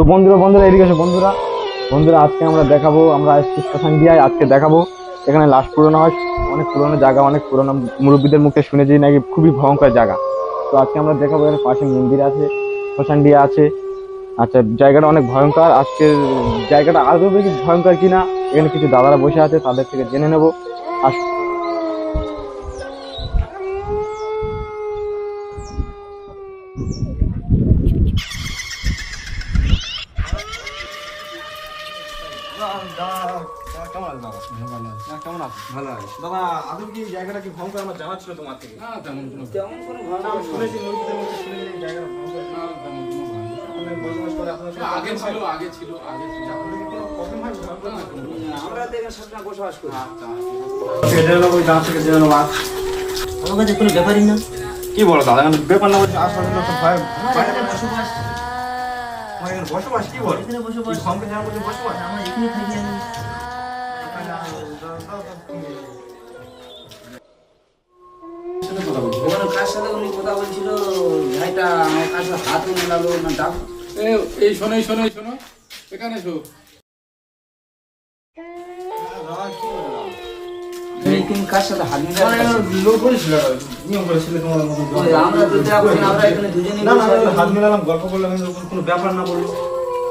তো বন্ধুরা বন্ধুরা, এদিকে বন্ধুরা। বন্ধুরা, আজকে আমরা দেখাবো, আমরা এসছি শ্মশান দিয়ায় আজকে দেখাবো। এখানে লাশ পুরোনো হয়, অনেক পুরোনো জায়গা, অনেক পুরোনো মুরব্বীদের মুখে শুনেছি, নাকি খুবই ভয়ঙ্কর জায়গা। তো আজকে আমরা দেখাবো, এখানে পাশে মন্দির আছে, শ্মশান দিয়া আছে। আচ্ছা জায়গাটা অনেক ভয়ঙ্কর। আজকের জায়গাটা আরও বেশি ভয়ঙ্কর কিনা, এখানে কিছু দাদারা বসে আছে, তাদের থেকে জেনে নেব। আস কেমন আছো ভালো আছে দাদা আদৌ কি জায়গাটা কি ভয়ঙ্কর আমার জানা ছিল তোমার থেকে না তেমন কোনো তেমন কোনো ঘটনা আমি শুনেছি মুরব্বীদের মুখে শুনেছি এই জায়গাটা ভয়ঙ্কর না তেমন কোনো ভালো বসবাস করে আপনাদের আগে ছিল আগে ছিল আগে ছিল আপনাদের কি কোনো প্রবলেম হয় ভয়ঙ্কর না, কোনো- আমরা তো এখানে সবসময় বসবাস করি জেনে নেব ওই দাঁত থেকে জেনে নেব আমার কাছে কোনো ব্যাপারই না কি বলো দাদা ব্যাপার না বলছি আশপাশে ভয় আমার এখানে বসবাস কি বল এখানে বসবাস জায়গার মধ্যে বসবাস আমরা এখানে থাকি আমি কার সাথে উনি কথা বলছিল ভাইটা আমার কাছে হাত মেলালো না ডাক এই শোনো এই শোনো শোনো এখানে এসো এই কার সাথে হাত মেলালো লোক করেছিল নিয়ম করেছিল তোমার মতো ওই আমরা তো এখন আমরা এখানে দুজনে না না হাত মেলালাম গল্প করলাম কিন্তু কোনো ব্যাপার না বলল।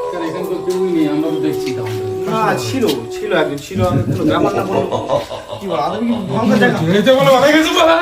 এখানে এখানে তো কেউই নেই আমরা তো দেখছি তাহলে। না ছিল ছিল একদিন ছিল আমি কোনো ব্যাপার না বলল। কি বলো বলো অনেক কিছু বলা